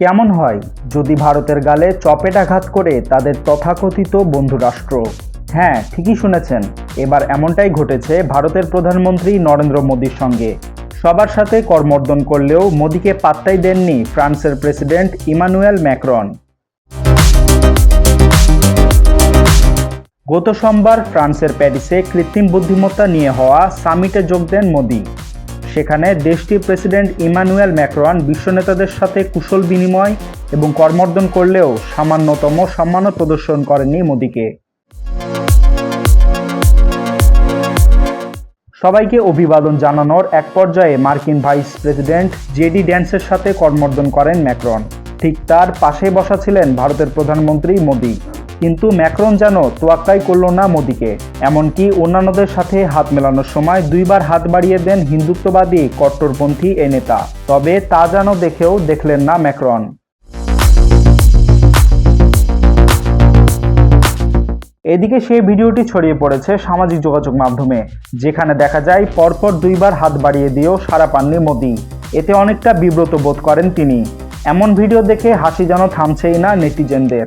কেমন হয়? যদি ভারতের গালে চপেটাঘাত করে তাদের তথাকথিত বন্ধুরাষ্ট্র। হ্যাঁ ঠিকই শুনেছেন। এবার এমনটাই ঘটেছে ভারতের প্রধানমন্ত্রী নরেন্দ্র মোদীর সঙ্গে। সবার সাথে কর্মর্দন করলেও মোদীকে পাত্তাই দেননি ফ্রান্সের প্রেসিডেন্ট ইমানুয়েল ম্যাক্রন। গত সোমবার ফ্রান্সের প্যারিসে কৃত্রিম বুদ্ধিমত্তা নিয়ে হওয়া সামিটে যোগ দেন মোদী। সেখানে দেশটির প্রেসিডেন্ট ইমানুয়েল ম্যাক্রন বিশ্ব নেতাদের সাথে কুশল বিনিময় এবং কর্মর্দন করলেও সামান্যতম সম্মানও প্রদর্শন করেননি মোদীকে। সবাইকে অভিবাদন জানানোর এক পর্যায়ে মার্কিন ভাইস প্রেসিডেন্ট জেডি ড্যান্সের সাথে কর্মর্দন করেন ম্যাক্রন। ঠিক তার পাশে বসা ছিলেন ভারতের প্রধানমন্ত্রী মোদী। কিন্তু ম্যাক্রন যেন তোয়াক্কাই করল না মোদীকে। এমনকি অন্যান্যদের সাথে হাত মেলানোর সময় দুইবার হাত বাড়িয়ে দেন হিন্দুত্ববাদী কট্টরপন্থী এ নেতা। তবে তা যেন দেখেও দেখলেন না ম্যাক্রন। এদিকে সেই ভিডিওটি ছড়িয়ে পড়েছে সামাজিক যোগাযোগ মাধ্যমে, যেখানে দেখা যায় পরপর দুইবার হাত বাড়িয়ে দিয়েও সারা পাননি মোদি। এতে অনেকটা বিব্রত বোধ করেন তিনি। এমন ভিডিও দেখে হাসি যেন থামছেই না নেটিজেনদের।